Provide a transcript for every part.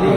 দিয়ে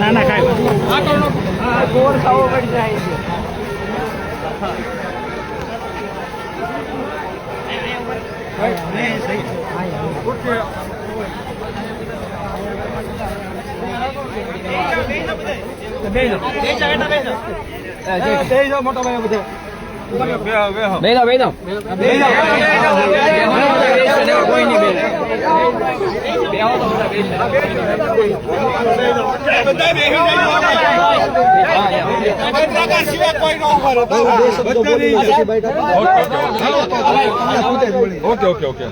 ના ના કાંઈ ગોળ ખાવો પડી જાય મોટો ભાઈ બધો. બેસો બેસો કોઈ નહીં ઓકે ઓકે ઓકે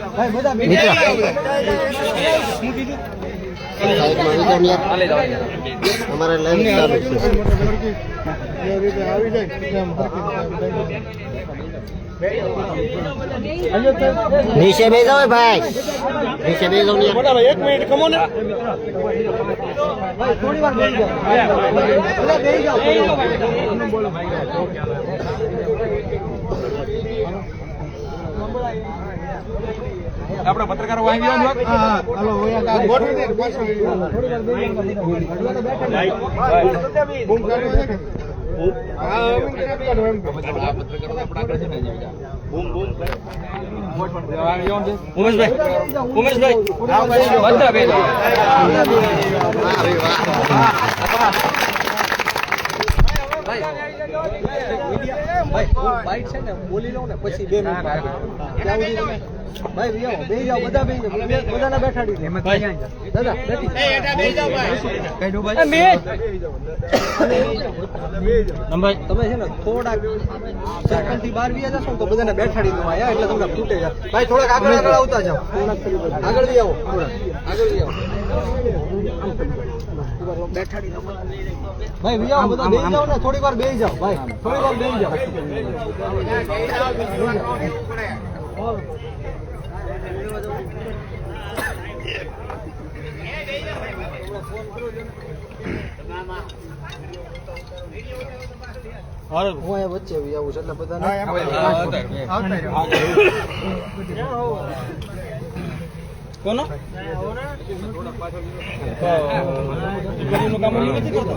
અમારે લાઈવ ચાલુ છે નીચે બે જાવ ભાઈ નીચે બે જાવ એક મિનિટ કમો ને. થોડી વાર બેસી જાઓ આપણા પત્રકારો વાંચી ગયો. ઉમેશભાઈ ઉમેશભાઈ બેસો બાઈક છે ને બોલી લઉં ને પછી બે મિનિટ ત્યાં સુધી ભાઈ બે જાઓ બે જાઓ બધા બે જાઓ બે- બધાને બેઠાડી દો. દાદા બેઠી. તમે છે ને થોડાક સર્કલથી બહાર વ્યા જશો તો બધાને બેઠાડી દો અહીંયા એટલે તમને ફૂટે જાય ભાઈ થોડાક આગળ આગળ આવતા જાઓ. આગળ બી આવો આગળ આવો. દો ભાઈ વી આવો બધા બેસી જાઓ ને થોડી વાર બેસી જાઓ. ભાઈ થોડી વાર બેસી જાઓ. હું અહીંયા વચ્ચે વી આવું છું એટલે બધાને કોનો કામ નથી કરતો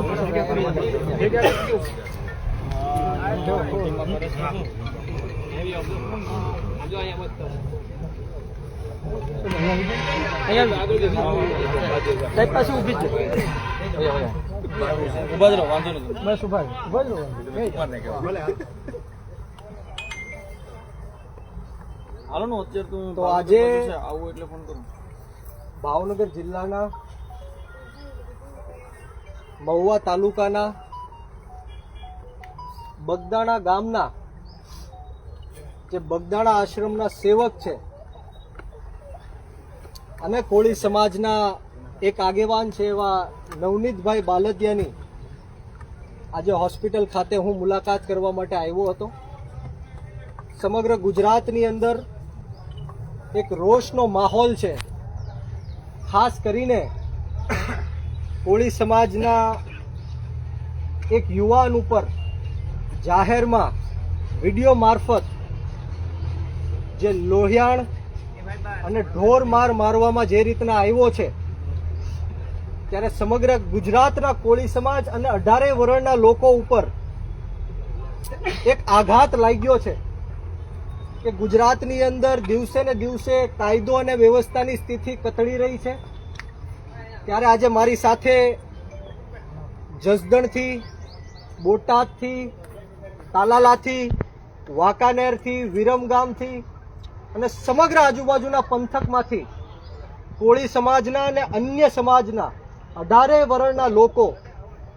સાહેબ પાસે ઊભી જ ઊભા જ રહો વાંધો નથી બસ ઊભા ઊભા જ રહો. હાલો ને અત્યારે તું તો આજે- આવું એટલે ફોન કરું ભાવનગર જિલ્લાના મહુવા તાલુકાના બગદાણા ગામના જે બગદાણા આશ્રમના સેવક છે અને કોળી સમાજના એક આગેવાન છે એવા નવનીતભાઈ બાલદિયાની. આજે હોસ્પિટલ ખાતે હું મુલાકાત કરવા માટે આવ્યો હતો. સમગ્ર ગુજરાતની અંદર એક રોષનો માહોલ છે. ખાસ કરીને કોળી સમાજના એક યુવાન ઉપર જાહેરમાં વીડિયો મારફત જે લોહિયાણ અને ઢોર માર મારવામાં જે રીતના આવ્યો છે, ત્યારે સમગ્ર ગુજરાતના કોળી સમાજ અને અઢારે વર્ણના લોકો ઉપર એક આઘાત લાગ્યો છે. કે ગુજરાતની અંદર દિવસે ને દિવસે કાયદો અને વ્યવસ્થાની સ્થિતિ કથળી રહી છે? ત્યારે આજે મારી સાથે જસદણથી, બોટાદથી, તાલાલાથી, વાંકાનેરથી, વિરમગામથી અને સમગ્ર આજુબાજુના પંથકમાંથી કોળી સમાજના અને અન્ય સમાજના અઢારે વર્ણના લોકો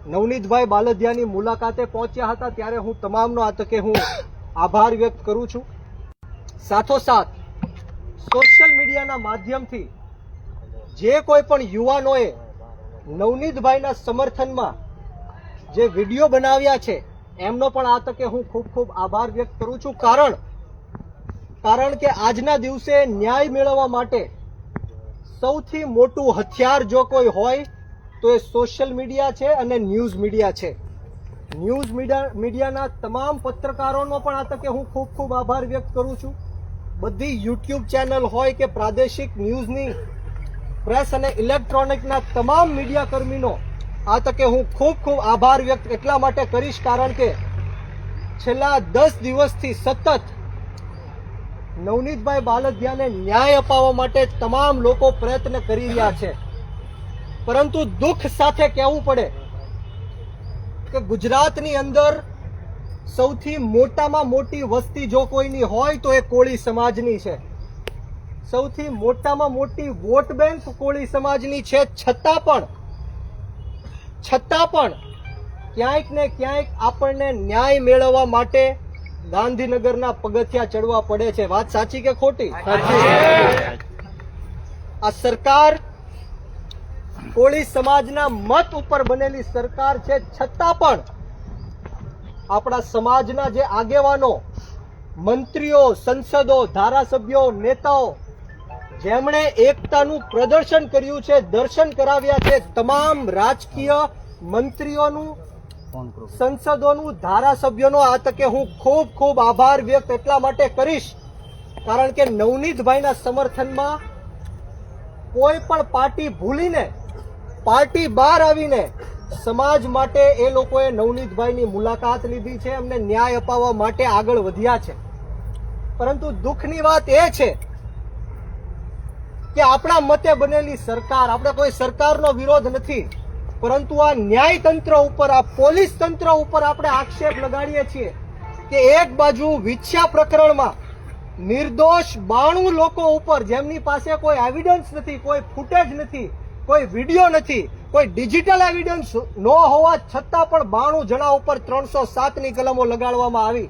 નવનીતભાઈ બાલદિયાની મુલાકાતે પહોંચ્યા હતા. ત્યારે હું તમામનો આ તકે હું આભાર વ્યક્ત કરું છું. સાથોસાથ સોશિયલ મીડિયાના માધ્યમથી જે કોઈ પણ યુવાનોએ નવનીતભાઈના સમર્થનમાં જે વીડિયો બનાવ્યા છે, એમનો પણ આ તકે હું ખૂબ ખૂબ આભાર વ્યક્ત કરું છું. કારણ કારણ કે આજના દિવસે ન્યાય મેળવવા માટે સૌથી મોટું હથિયાર જો કોઈ હોય, તો એ સોશિયલ મીડિયા છે અને ન્યૂઝ મીડિયા છે. ન્યૂઝ મીડિયા મીડિયાના તમામ પત્રકારોનો પણ આ તકે હું ખૂબ ખૂબ આભાર વ્યક્ત કરું છું. બધી યુટ્યુબ ચેનલ હોય કે પ્રાદેશિક ન્યૂઝની પ્રેસ અને ઇલેક્ટ્રોનિકના તમામ મીડિયા કર્મીનો આ તકે હું ખૂબ ખૂબ આભાર વ્યક્ત એટલા માટે કરીશ કારણ કે છેલ્લા દસ દિવસથી સતત નવનીતભાઈ બાલદિયાને ન્યાય અપાવવા માટે તમામ લોકો પ્રયત્ન કરી રહ્યા છે. પરંતુ દુઃખ સાથે કહેવું પડે કે ગુજરાતની અંદર સૌથી મોટામાં મોટી વસ્તી જો કોઈની હોય તો એ કોળી સમાજની છે. સૌથી મોટામાં મોટી વોટ બેંક કોળી સમાજની છે. છતાં પણ છતાં પણ ક્યાંક ને ક્યાંક આપણને ન્યાય મેળવવા માટે ગાંધીનગરના પગથિયા ચડવા પડે છે. વાત સાચી કે ખોટી? આ સરકાર કોળી સમાજના મત ઉપર બનેલી સરકાર છે. છતાં પણ આપણા સમાજના જે આગેવાનો મંત્રીઓ સંસદો ધારાસભ્યો નેતાઓ જેમણે એકતાનું પ્રદર્શન કર્યું છે દર્શન કરાવ્યા છે તમામ રાજકીય મંત્રીઓનું સંસદોનું ધારાસભ્યોનો આ તકે હું ખૂબ ખૂબ આભાર વ્યક્ત એટલા માટે કરીશ. કારણ કે નવનીતભાઈના સમર્થનમાં કોઈ પણ પાર્ટી ભૂલીને પાર્ટી બહાર આવીને સમાજ માટે એ લોકોએ નવનીતભાઈની મુલાકાત લીધી છે, એમને ન્યાય અપાવવા માટે આગળ વધ્યા છે. પરંતુ દુઃખની વાત એ છે કે આપણા મતે બનેલી સરકાર, આપણે કોઈ સરકારનો વિરોધ નથી, પરંતુ આ ન્યાયતંત્ર ઉપર, આ પોલીસ તંત્ર ઉપર આપણે આક્ષેપ લગાડીએ છીએ કે એક બાજુ વિછ્યા પ્રકરણમાં નિર્દોષ બાણું લોકો ઉપર, જેમની પાસે કોઈ એવિડન્સ નથી, કોઈ ફૂટેજ નથી, કોઈ વીડિયો નથી કોઈ ડિજિટલ એવિડન્સ ન હોવા છતાં પણ બાણું જણા ઉપર ત્રણસો સાતની કલમો લગાડવામાં આવી.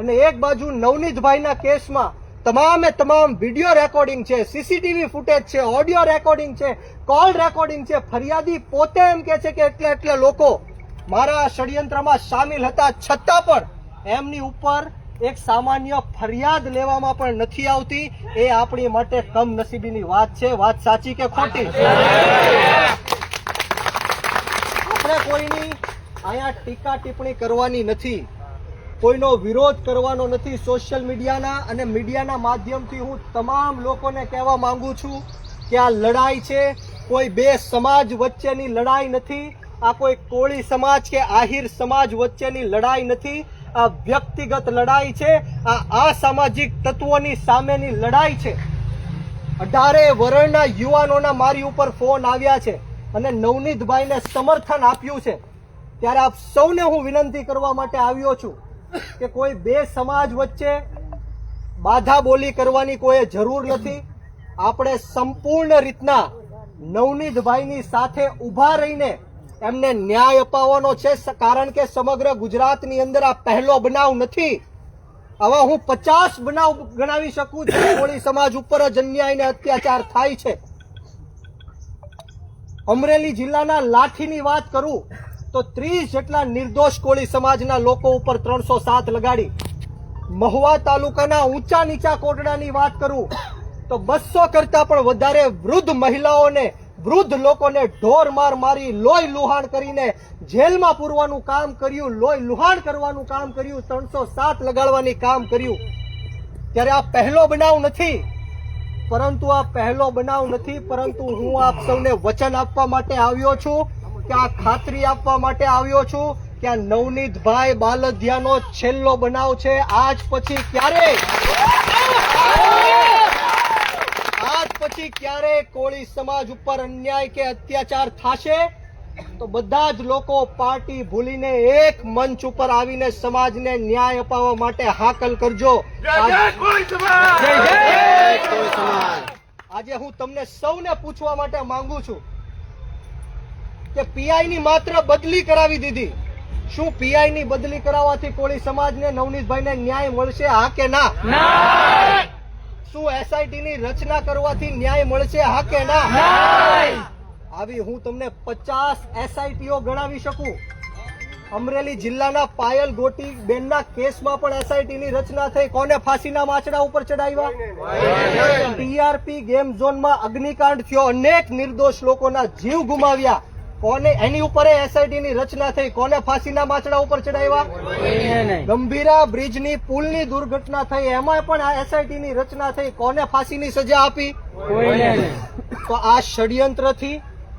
અને એક બાજુ નવનીતભાઈના કેસમાં તમામે તમામ વીડિયો રેકોર્ડિંગ છે સીસીટીવી ફૂટેજ છે ઓડિયો રેકોર્ડિંગ છે કોલ રેકોર્ડિંગ છે. ફરિયાદી પોતે એમ કે છે કે એટલે એટલે લોકો મારા ષડયંત્રમાં સામેલ હતા. છતાં પણ એમની ઉપર એક સામાન્ય ફરિયાદ લેવામાં પણ નથી આવતી. એ આપણી માટે કમનસીબીની વાત છે. વાત સાચી કે ખોટી? આપણે કોઈની અહીંયા ટીકા ટિપ્પણી કરવાની નથી. કોઈનો વિરોધ કરવાનો નથી સોશિયલ મીડિયાના અને મીડિયાના માધ્યમથી હું તમામ લોકોને કહેવા માંગુ છું કે આ લડાઈ છે. કોઈ બે સમાજ વચ્ચેની લડાઈ નથી. આ કોઈ કોળી સમાજ કે આહિર સમાજ વચ્ચેની લડાઈ નથી. આ વ્યક્તિગત લડાઈ છે. આ અસામાજિક તત્વોની સામેની લડાઈ છે. અઢારે વર્ણના યુવાનોના મારી ઉપર ફોન આવ્યા છે. અને નવનીતભાઈને સમર્થન આપ્યું છે. ત્યારે આપ સૌને હું વિનંતી કરવા માટે આવ્યો છું કે કોઈ બે સમાજ વચ્ચે બાધા બોલી કરવાની કોઈ જરૂર નથી. આપણે સંપૂર્ણ રીતના નવનીતભાઈની સાથે ઊભા રહીને એમને ન્યાય અપાવવાનો છે. કારણ કે સમગ્ર ગુજરાતની અંદર આ પહેલો બનાવ નથી. આવા હું પચાસ બનાવ ગણાવી શકું છું. કોળી સમાજ ઉપર જ અન્યાય અત્યાચાર થાય છે. અમરેલી જિલ્લાના લાઠીની વાત કરું, તો ત્રીસ જેટલા નિર્દોષ કોળી સમાજના લોકો ઉપર ત્રણસો સાત લગાડી. મહુવા તાલુકાના ઊંચા નીચા કોટડાની વાત કરું, તો બસો કરતા પણ વધારે વૃદ્ધ મહિલાઓને, વૃદ્ધ લોકોને ઢોર માર મારી, લોહી લુહાણ કરીને જેલમાં પૂરવાનું કામ કર્યું, લોહી લુહાણ કરવાનું કામ કર્યું, ત્રણસો સાત લગાડવાની કામ કર્યું. ત્યારે આ પહેલો બનાવ નથી. પરંતુ આ પહેલો બનાવ નથી, પરંતુ હું આપ સૌને વચન આપવા માટે આવ્યો છું કે આ ખાતરી આપવા માટે આવ્યો છું કે આ નવનીતભાઈ બાલધિયાનો છેલ્લો બનાવ છે. આજ પછી ક્યારે? આજ પછી ક્યારે કોળી સમાજ ઉપર અન્યાય કે અત્યાચાર થશે? તો બધા જ લોકો પાર્ટી ભૂલીને એક મંચ ઉપર આવીને સમાજને ન્યાય અપાવવા માટે હાકલ કરજો. આજે હું તમને સૌને પૂછવા માટે માંગુ છું કે પીઆઈ ની માત્ર બદલી કરાવી દીધી. શું પીઆઈ ની બદલી કરાવવાથી કોળી સમાજને નવનીતભાઈને ન્યાય મળશે? હા કે ના? શું એસઆઈટી ની રચના કરવાથી ન્યાય મળશે? હા કે ના! આવી હું તમને પચાસ એસઆઈટીઓ ગણાવી શકું? અમરેલી જિલ્લાના પાયલ ગોટી બેનના કેસમાં પણ એસઆઈટી ની રચના થઈ. કોને ફાંસીના માચડા ઉપર ચડાવ્યા? ટીઆરપી ગેમ ઝોનમાં અગ્નિકાંડ થયો. અનેક નિર્દોષ લોકોના જીવ ગુમાવ્યા. કોને એની ઉપર એસઆઈટી ની રચના થઈ? કોને ફાંસીના માછડા ઉપર ચડાવ્યા? ગંભીરા બ્રિજની પુલની દુર્ઘટના થઈ. એમાં પણ આ એસઆઈટી ની રચના થઈ. કોને ફાંસીની સજા આપી? તો આ ષડયંત્રથી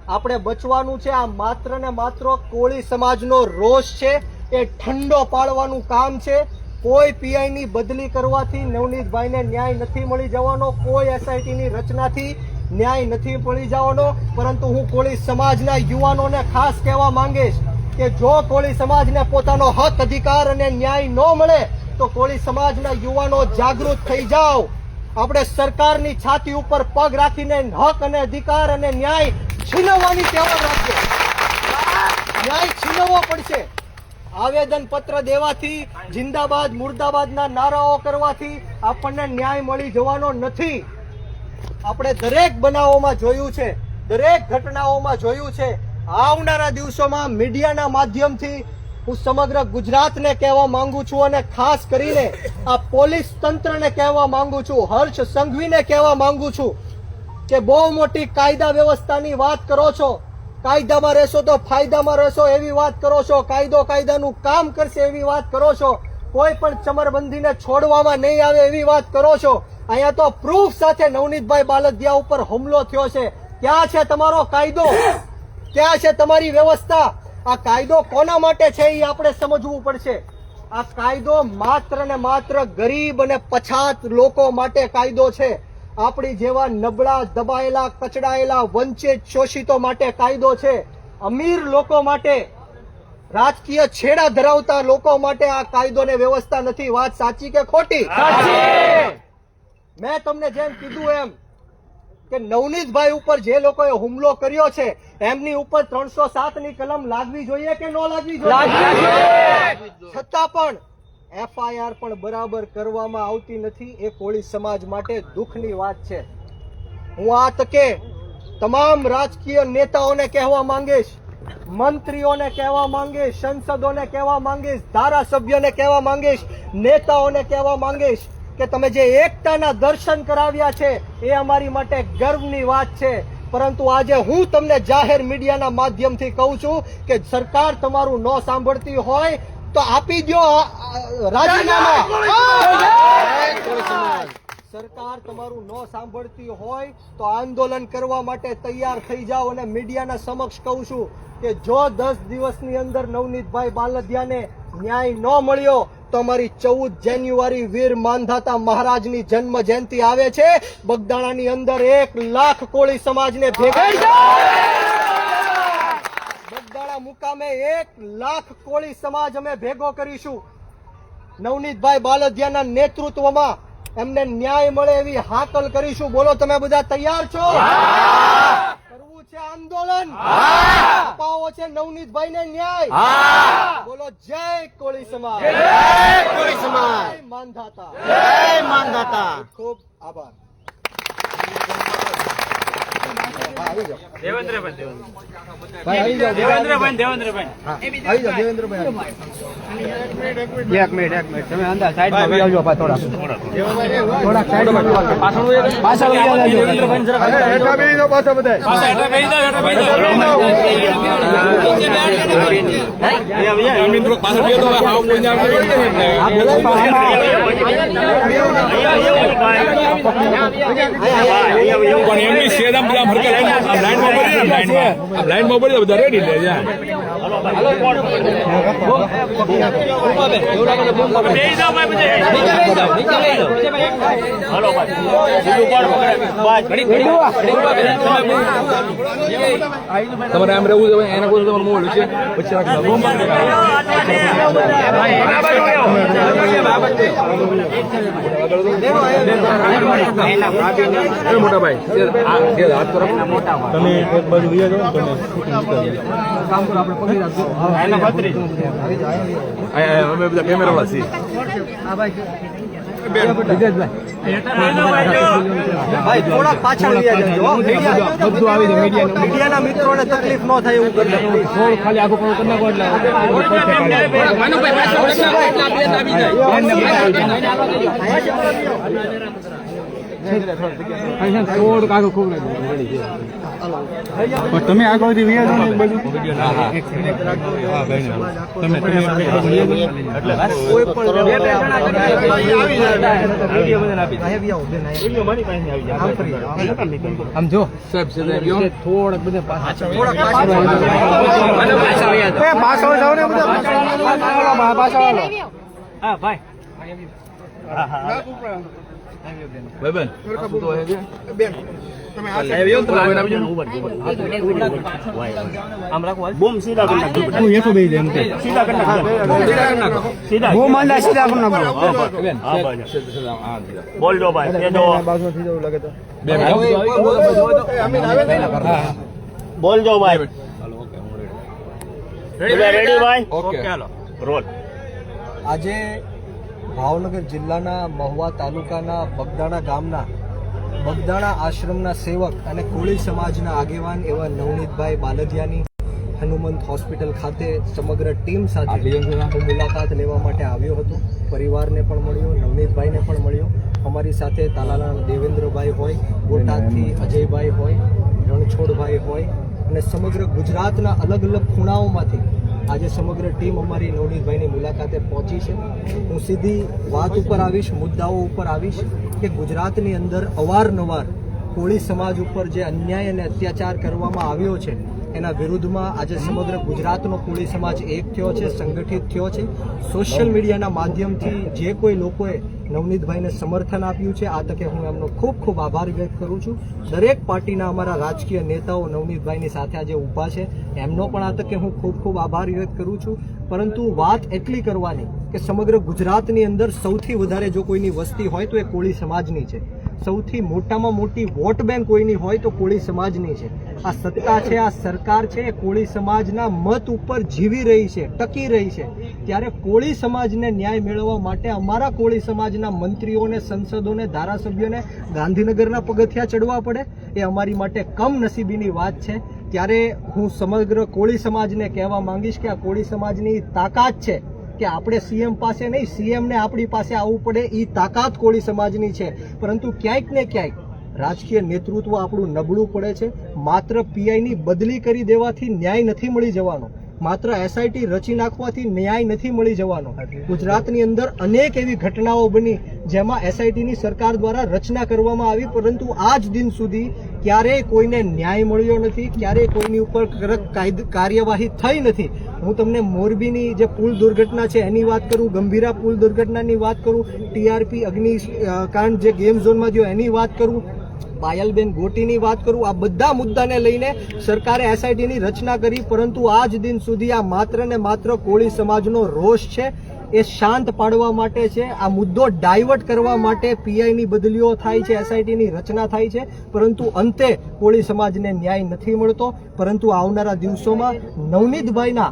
આપણે બચવાનું છે, આ માત્ર ને માત્ર કોળી સમાજનો રોષ છે, એ ઠંડો પાડવાનું કામ છે. કોઈ પીઆઈ ની બદલી કરવાથી નવનીતભાઈને ન્યાય નથી મળી જવાનો, કોઈ એસઆઈટી ની રચનાથી ન્યાય નથી મળી જવાનો. પરંતુ હું કોળી સમાજના યુવાનોને ખાસ કહેવા માંગીશ કે જો કોળી સમાજને પોતાનો હક, અધિકાર અને ન્યાય ન મળે, તો કોળી સમાજના યુવાનો જાગૃત થઈ જાઓ. આપણે સરકારની છાતી ઉપર પગ રાખીને હક અને અધિકાર અને ન્યાય છીનવવાની ટેવ રાખીએ. ન્યાય છીનવવો પડશે. આવેદન પત્ર દેવાથી, જિંદાબાદ, મુર્દાબાદના નારાઓ કરવાથી આપણને ન્યાય મળી જવાનો નથી. આપણે દરેક બનાવોમાં જોયું છે, દરેક ઘટનાઓમાં જોયું છે. આવનારા દિવસોમાં મીડિયાના માધ્યમથી હું સમગ્ર ગુજરાતને કહેવા માંગુ છું અને ખાસ કરીને આ પોલીસ તંત્રને કહેવા માંગુ છું, હર્ષ સંઘવીને કહેવા માંગુ છું કે બહુ મોટી કાયદા વ્યવસ્થાની વાત કરો છો, કાયદામાં રહેશો તો ફાયદામાં રહેશો એવી વાત કરો છો, કાયદો કાયદાનું કામ કરશે એવી વાત કરો છો, કોઈ પણ ચમરબંધીને છોડવામાં નહીં આવે એવી વાત કરો છો. અહીંયા તો પ્રૂફ સાથે નવનીતભાઈ બાલદિયા ઉપર હુમલો થયો છે. ક્યાં છે તમારો કાયદો? ક્યાં છે તમારી વ્યવસ્થા? આ કાયદો કોના માટે છે એ આપણે સમજવું પડશે. આ કાયદો માત્ર ને માત્ર ગરીબ અને પછાત લોકો માટે કાયદો છે. આપણી જેવા નબળા દબાયેલા કચડાયેલા વંચિત શોષિતો માટે કાયદો છે. અમીર લોકો માટે રાજકીય છેડા ધરાવતા લોકો માટે આ કાયદો ને વ્યવસ્થા નથી. વાત સાચી કે ખોટી? મેં તમને જેમ કીધું એમ કે નવનીતભાઈ ઉપર જે લોકોએ હુમલો કર્યો છે એમની ઉપર ત્રણસો સાતની કલમ લાગવી જોઈએ કે ન લાગવી જોઈએ! છતાં પણ એફઆઈઆર પણ બરાબર કરવામાં આવતી નથી. એ કોળી સમાજ માટે દુઃખની વાત છે. હું આ તકે તમામ રાજકીય નેતાઓને કહેવા માંગીશ મંત્રીઓને કહેવા માંગીશ સંસદોને કહેવા માંગીશ ધારાસભ્યોને કહેવા માંગીશ નેતાઓને કહેવા માંગીશ કે તમે જે એકતાના દર્શન કરાવ્યા છે, એ અમારી માટે ગર્વની વાત છે. પરંતુ આજે હું તમને જાહેર મીડિયાના માધ્યમથી કહું છું કે સરકાર તમારું ન સાંભળતી હોય તો આપી દો રાજીનામા. સરકાર તમારું ન સાંભળતી હોય તો આંદોલન કરવા માટે તૈયાર થઈ જાઓ અને મીડિયાના સમક્ષ કહું છું કે જો દસ દિવસની અંદર નવનીતભાઈ બાલદિયાને ન્યાય ન મળ્યો તો અમારી ચૌદ જાન્યુઆરી વીર માંધાતા મહારાજની જન્મ જયંતિ આવે છે. બગદાણાની અંદર એક લાખ કોળી સમાજને ભેગા બગદાણા મુકામે એક લાખ કોળી સમાજ અમે ભેગો કરીશું. નવનીતભાઈ બાલદિયાના નેતૃત્વમાં એમને ન્યાય મળે એવી હાકલ કરીશું. બોલો, તમે બધા તૈયાર છો? છે આંદોલન? અપાવો છે નવનીતભાઈ ને ન્યાય બોલો જય કોળી સમાજ. જય કોળી સમાજ. માનધાતા. જય માનધાતા. ખૂબ આભાર. ભાઈ આવી જાઓ દેવેન્દ્રભાઈ દેવેન્દ્રભાઈ આવી જાઓ દેવેન્દ્રભાઈ એક મિનિટ એક મિનિટ તમે અંદર સાઈડમાં વહી આવજો પા થોડા થોડાક સાઈડમાં પાછળ પાછળ દેવેન્દ્રભાઈ જરાક હેઠા બેસી જાઓ પાછા બધા પાછા હેઠા બેસી જાઓ, હેઠા બેસી જાઓ. પાછળ બેસો તો હાવ જઈએ ને. આ બોલાય પા પણ એમની સેજ આમ બધા ફરકે લાઈન ઊભા રહીને બધા રેડી લે જા. બેસી. જાઓ. તમારે આમ રહેવું છે એના કોઈ તમારું મોડું છે પછી મોટા ભાઈ હાથ કરો. તમે એક બાજુ ગયા જાઓ તમે અમે બધા કેમેરા વાળા છીએ. ભાઈ થોડાક પાછળ બધું આવી જાય મીડિયા મીડિયાના મિત્રોને તકલીફ ન થાય એવું કરી ખાલી આખું પૂરું કરી નાખો એટલે થોડુંક આગળ ખૂબ તમે પણ અહીંયા બી આવો, આમ જો સાહેબ થોડક બધા પાછળ થોડાક પાછળ પાછળ જાવ ને બધા પાછળ હે છે? નાખો બેન, સેજ, સેજ, આમ, આ દીધા. બોલજો ભાઈ કે જો બે મિનિટ. બોલજો ભાઈ રેડી ભાઈ ઓકે રોલ આજે ભાવનગર જિલ્લાના મહુવા તાલુકાના બગદાણા ગામના બગદાણા આશ્રમના સેવક અને કોળી સમાજના આગેવાન એવા નવનીતભાઈ બાલદિયાની હનુમંત હોસ્પિટલ ખાતે સમગ્ર ટીમ સાથે મુલાકાત લેવા માટે આવ્યો હતો. પરિવારને પણ મળ્યો નવનીતભાઈને પણ મળ્યો. અમારી સાથે તાલાના દેવેન્દ્રભાઈ હોય બોટાદથી અજયભાઈ હોય રણછોડભાઈ હોય અને સમગ્ર ગુજરાતના અલગ અલગ ખૂણાઓમાંથી આજે સમગ્ર ટીમ અમારી નવનીતભાઈની મુલાકાતે પહોંચી છે. હું સીધી વાત ઉપર આવીશ, મુદ્દાઓ ઉપર આવીશ કે ગુજરાતની અંદર અવારનવાર કોળી સમાજ ઉપર જે અન્યાય અને અત્યાચાર કરવામાં આવ્યો છે એના વિરુદ્ધમાં આજે સમગ્ર ગુજરાતનો કોળી સમાજ એક થયો છે, સંગઠિત થયો છે. સોશિયલ મીડિયાના માધ્યમથી જે કોઈ લોકોએ નવનીતભાઈને સમર્થન આપ્યું છે, આ તકે હું એમનો ખૂબ ખૂબ આભાર વ્યક્ત કરું છું. દરેક પાર્ટીના અમારા રાજકીય નેતાઓ નવનીતભાઈની સાથે આજે ઊભા છે. એમનો પણ આ તકે હું ખૂબ ખૂબ આભાર વ્યક્ત કરું છું. પરંતુ વાત એટલી કરવાની કે સમગ્ર ગુજરાતની અંદર સૌથી વધારે જો કોઈની વસ્તી હોય તો એ કોળી સમાજની છે. સૌથી મોટામાં મોટી વોટ બેંક કોઈની હોય તો કોળી સમાજની છે. આ સત્તા છે, આ સરકાર છે, એ કોળી સમાજના મત ઉપર જીવી રહી છે, ટકી રહી છે. ત્યારે કોળી સમાજને ન્યાય મેળવવા માટે અમારા કોળી સમાજના મંત્રીઓને, સંસદોને, ધારાસભ્યોને ગાંધીનગરના પગથિયા ચડવા પડે. એ અમારી માટે કમનસીબીની વાત છે. ત્યારે હું સમગ્ર કોળી સમાજને કહેવા માંગીશ કે આ કોળી સમાજની તાકાત છે. કે આપણે સીએમ પાસે નહીં સીએમને આપણી પાસે આવવું પડે એ તાકાત કોળી સમાજની છે. પરંતુ ક્યાંક ને ક્યાંક રાજકીય નેતૃત્વ આપણું નબળું પડે છે. માત્ર પીઆઈની બદલી કરી દેવાથી ન્યાય નથી મળી જવાનો. માત્ર એસઆઈટી રચી નાખવાથી ન્યાય નથી મળી જવાનો. ગુજરાતની અંદર અનેક એવી ઘટનાઓ બની જેમાં એસઆઈટીની સરકાર દ્વારા રચના કરવામાં આવી પરંતુ આજ દિન સુધી ક્યારેય કોઈને ન્યાય મળ્યો નથી ક્યારેય કોઈની ઉપર કાયદ કાર્યવાહી થઈ નથી. હું તમને મોરબીની જે પુલ દુર્ઘટના છે એની વાત કરું ગંભીરા પુલ દુર્ઘટનાની વાત કરું ટીઆરપી અગ્નિ અ, કાંડ જે ગેમ ઝોનમાં થયો એની વાત કરું પાયલબેન ગોટીની વાત કરું આ બધા મુદ્દાને લઈને સરકારે એસઆઈટીની રચના કરી પરંતુ આજ દિન સુધી આ માત્ર ને માત્ર કોળી સમાજનો રોષ છે એ શાંત પાડવા માટે છે આ મુદ્દો ડાયવર્ટ કરવા માટે પીઆઈની બદલીઓ થાય છે એસઆઈટીની રચના થાય છે પરંતુ અંતે કોળી સમાજને ન્યાય નથી મળતો પરંતુ આવનારા દિવસોમાં નવનીતભાઈના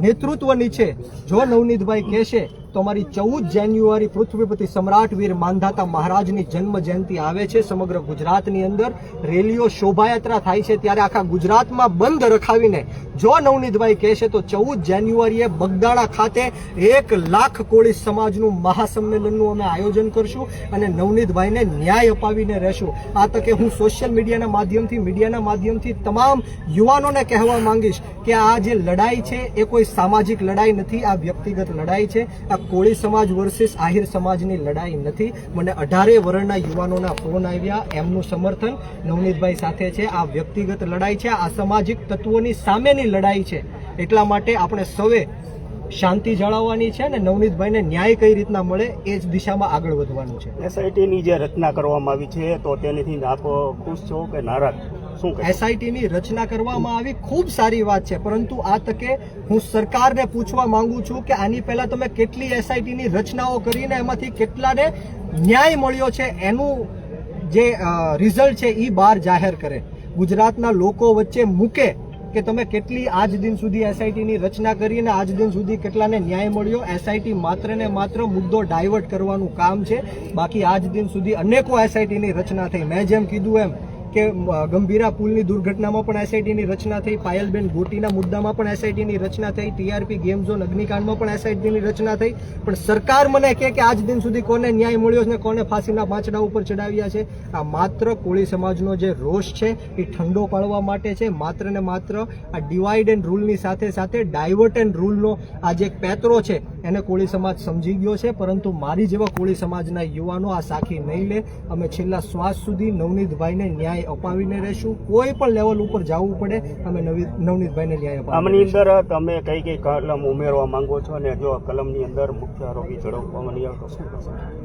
નેતૃત્વ છે. જો નવનીતભાઈ કહેશે તો અમારી ચૌદ જાન્યુઆરી પૃથ્વીપતિ સમ્રાટ વીર માંધાતા મહારાજની જન્મ જયંતિ આવે છે સમગ્ર ગુજરાતની અંદર. રેલીઓ શોભાયાત્રા થાય છે ત્યારે આખા ગુજરાતમાં બંધ રખાવીને જો નવનીતભાઈ કહેશે તો ચૌદ જાન્યુઆરીએ બગદાણા ખાતે એક લાખ કોળી સમાજનું મહાસંમેલનનું અમે આયોજન કરશું અને નવનીતભાઈને ન્યાય અપાવીને રહેશું. આ તકે હું સોશિયલ મીડિયાના માધ્યમથી મીડિયાના માધ્યમથી તમામ યુવાનોને કહેવા માંગીશ કે આ જે લડાઈ છે એ કોઈ સામાજિક લડાઈ નથી, આ વ્યક્તિગત લડાઈ છે, આ કોળી સમાજ વર્સિસ આહિર સમાજની લડાઈ નથી. મને અઢારે વર્ણના યુવાનોના ફોન આવ્યા. એમનું સમર્થન નવનીતભાઈ સાથે છે. આ વ્યક્તિગત લડાઈ છે. આ સામાજિક તત્વોની સામેની લડાઈ છે. એટલા માટે આપણે સૌએ શાંતિ જાળવવાની છે અને નવનીતભાઈને ન્યાય કઈ રીતના મળે એ જ દિશામાં આગળ વધવાનું છે. એસઆઈટીની જે રચના કરવામાં આવી છે, તો તેનાથી આપ ખુશ છો કે નારાજ એસઆઈટીની રચના કરવામાં આવી. ખૂબ સારી વાત છે. પરંતુ આ તકે હું સરકારને પૂછવા માંગુ છું કે આની પહેલા તમે કેટલી એસઆઈટીની રચનાઓ કરીને એમાંથી કેટલાને ન્યાય મળ્યો છે એનું જે રિઝલ્ટ છે એ બહાર જાહેર કરે. ગુજરાતના લોકો વચ્ચે મૂકે કે તમે કેટલી આજ દિન સુધી એસઆઈટીની રચના કરીને આજ દિન સુધી કેટલાને ન્યાય મળ્યો. એસઆઈટી માત્ર ને માત્ર મુદ્દો ડાયવર્ટ કરવાનું કામ છે. બાકી આજ દિન સુધી અનેકો એસઆઈટીની રચના થઈ. મેં જેમ કીધું એમ કે ગંભીરા પુલની દુર્ઘટનામાં પણ એસઆઈટીની રચના થઈ. પાયલબેન ગોટીના મુદ્દામાં પણ એસઆઈટીની રચના થઈ. ટીઆરપી ગેમ ઝોન અગ્નિકાંડમાં પણ એસઆઈટીની રચના થઈ. પણ સરકાર મને કહે કે આજ દિન સુધી કોને ન્યાય મળ્યો છે ને કોને ફાંસીના પાંચડા ઉપર ચડાવ્યા છે? આ માત્ર કોળી સમાજનો જે રોષ છે, એ ઠંડો પાડવા માટે છે. માત્ર ને માત્ર આ ડિવાઈડ એન્ડ રૂલની સાથે સાથે ડાયવર્ટ એન્ડ રૂલનો આ જે પેતરો છે એને કોળી સમાજ સમજી ગયો છે પરંતુ મારી જેવા કોળી સમાજના યુવાનો આ સાખી નહીં લે. અમે છેલ્લા શ્વાસ સુધી નવનીતભાઈને ન્યાય અપાવીને રહેશું. કોઈ પણ લેવલ ઉપર જવું પડે અમે નવી નવનીતભાઈને ન્યાય આમની અંદર તમે કઈ કઈ કલમ ઉમેરવા માંગો છો અને જો કલમની અંદર મુખ્ય આરોપી ઝડપવામાં નહીં આવતો શું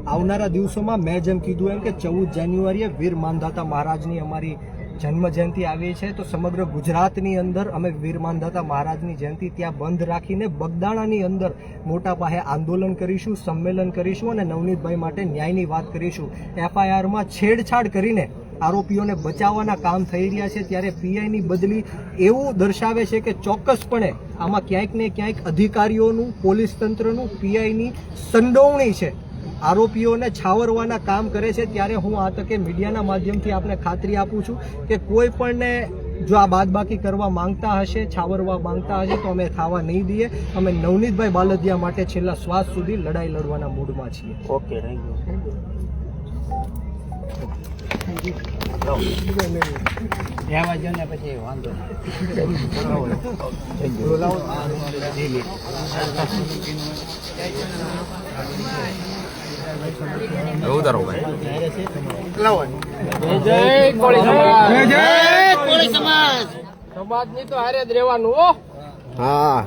આવનારા દિવસોમાં મેં જેમ કીધું એમ કે ચૌદ જાન્યુઆરીએ વીર માનધાતા મહારાજની અમારી જન્મ જયંતિ આવી છે તો સમગ્ર ગુજરાતની અંદર અમે વીરમાનધાતા મહારાજની જયંતિ ત્યાં બંધ રાખીને બગદાણાની અંદર મોટા પાયે આંદોલન કરીશું, સંમેલન કરીશું અને નવનીતભાઈ માટે ન્યાયની વાત કરીશું. એફઆઈઆરમાં છેડછાડ કરીને આરોપીઓને બચાવવાના કામ થઈ રહ્યા છે. ત્યારે પીઆઈની બદલી એવું દર્શાવે છે કે ચોક્કસપણે આમાં ક્યાંક ને ક્યાંક અધિકારીઓનું, પોલીસ તંત્રનું, પીઆઈની સંડોવણી છે. આરોપીઓને છાવરવાના કામ કરે છે ત્યારે હું આ તકે મીડિયાના માધ્યમથી આપને ખાતરી આપું છું કે કોઈ પણને જો આ બાદબાકી કરવા માંગતા હશે છાવરવા માંગતા હશે તો અમે થવા નહીં દઈએ. અમે નવનીતભાઈ બાલદિયા માટે છેલ્લા શ્વાસ સુધી લડાઈ લડવાના મૂડમાં છીએ. ઓકે પછી વાંધો નહીં. ઉતારો ભાઈ? જય કોળી સમાજ. જય કોળી સમાજ. સમાજની તો હારે જ રહેવાનું હો. હા.